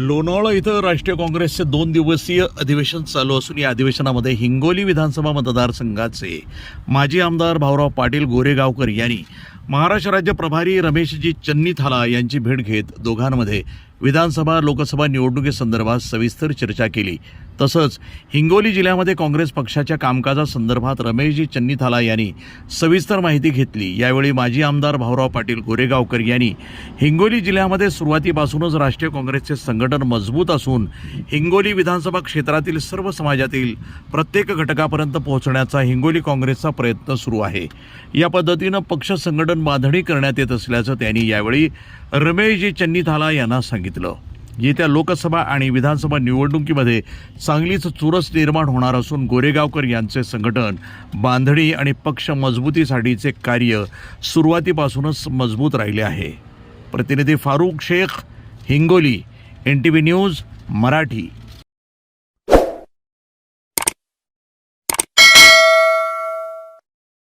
लोणावळा इथं राष्ट्रीय काँग्रेसचे दोन दिवसीय अधिवेशन चालू असून या अधिवेशनामध्ये हिंगोली विधानसभा मतदारसंघाचे माजी आमदार भाऊराव पाटील गोरेगावकर यांनी महाराष्ट्र राज्य प्रभारी रमेशजी चन्नीथाला यांची भेट घेत दोघांमध्ये विधानसभा लोकसभा निवडणुकीसंदर्भात सविस्तर चर्चा केली. तसंच हिंगोली जिल्ह्यामध्ये काँग्रेस पक्षाच्या कामकाजासंदर्भात रमेशजी चन्नीथाला यांनी सविस्तर माहिती घेतली. यावेळी माजी आमदार भाऊराव पाटील गोरेगावकर यांनी हिंगोली जिल्ह्यामध्ये सुरुवातीपासूनच राष्ट्रीय काँग्रेसचे संघटन मजबूत असून हिंगोली विधानसभा क्षेत्रातील सर्व समाजातील प्रत्येक घटकापर्यंत पोहोचण्याचा हिंगोली काँग्रेसचा प्रयत्न सुरू आहे. या पद्धतीनं पक्ष संघटन बांधणी करण्यात येत असल्याचं त्यांनी यावेळी रमेशजी चन्नीथाला यांना सांगितलं. येत्या लोकसभा आणि विधानसभा निवडणुकीमध्ये चांगलीच चुरस निर्माण होणार असून गोरेगावकर यांचे संघटन बांधणी आणि पक्ष मजबूतीसाठीचे कार्य सुरुवातीपासूनच मजबूत राहिले आहे. प्रतिनिधी Farooq Shaikh Hingoli N T V news Marathi.